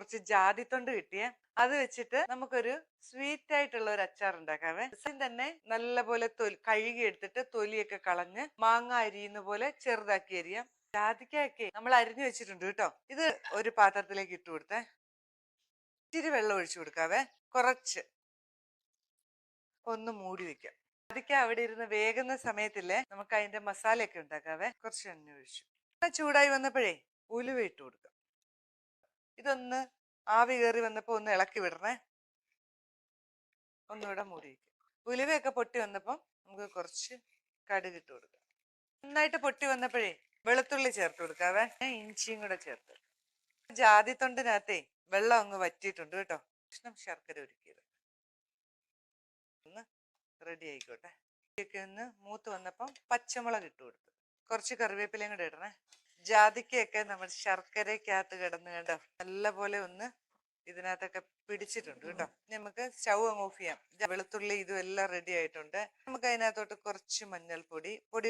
കുറച്ച് ജാതിത്തൊണ്ട് കിട്ടിയേ. അത് വെച്ചിട്ട് നമുക്കൊരു സ്വീറ്റ് ആയിട്ടുള്ള ഒരു അച്ചാർ ഉണ്ടാക്കാവേ തന്നെ നല്ലപോലെ തൊലി കഴുകി എടുത്തിട്ട് തൊലിയൊക്കെ കളഞ്ഞ് മാങ്ങ അരിയുന്ന പോലെ ചെറുതാക്കി അരിയാം. ജാതിക്കയൊക്കെ നമ്മൾ അരിഞ്ഞു വെച്ചിട്ടുണ്ട് കേട്ടോ. ഇത് ഒരു പാത്രത്തിലേക്ക് ഇട്ട് കൊടുത്തേ. ഇച്ചിരി വെള്ളം ഒഴിച്ചു കൊടുക്കാവേ. കുറച്ച്. ഒന്ന് മൂടി വെക്കാം. ജാതിക്ക അവിടെ ഇരുന്ന് വേകുന്ന സമയത്തില്ലേ നമുക്ക് അതിന്റെ മസാലയൊക്കെ ഉണ്ടാക്കാവേ. കുറച്ച് എണ്ണ ഒഴിച്ചു. ചൂടായി വന്നപ്പോഴേ ഉലുവ ഇട്ട് കൊടുക്കാം. ഇതൊന്ന് ആവി കയറി വന്നപ്പോ ഒന്ന് ഇളക്കി വിടണേ. ഒന്നുകൂടെ മൂടി വയ്ക്കാം ഉലുവയൊക്കെ പൊട്ടി വന്നപ്പം നമുക്ക് കുറച്ച് കടുക് ഇട്ട് കൊടുക്കാം. നന്നായിട്ട് പൊട്ടി വന്നപ്പോഴേ വെളുത്തുള്ളി ചേർത്ത് കൊടുക്കാവേ. ഇഞ്ചിയും കൂടെ ചേർത്ത്. ജാതിത്തൊണ്ടിനകത്തെ വെള്ളം അങ്ങ് വറ്റിയിട്ടുണ്ട് കേട്ടോ. കഷ്ണം ശർക്കര ഒരുക്കിയത് ഒന്ന് റെഡി ആയിക്കോട്ടെ. ഒക്കെ ഒന്ന് മൂത്ത് വന്നപ്പം പച്ചമുളക് ഇട്ട് കൊടുത്തു. കുറച്ച് കറിവേപ്പിലയും കൂടെ ഇടണേ. ജാതിക്കയൊക്കെ നമ്മൾ ശർക്കരക്കകത്ത് കിടന്ന് കണ്ടോ? നല്ലപോലെ ഒന്ന് ഇതിനകത്തൊക്കെ പിടിച്ചിട്ടുണ്ട് കേട്ടോ. നമുക്ക് സ്റ്റൗ അങ്ങ് ഓഫ് ചെയ്യാം. വെളുത്തുള്ളി ഇതും എല്ലാം റെഡി ആയിട്ടുണ്ട്. നമുക്ക് അതിനകത്തോട്ട് കുറച്ച് മഞ്ഞൾപ്പൊടി പൊടി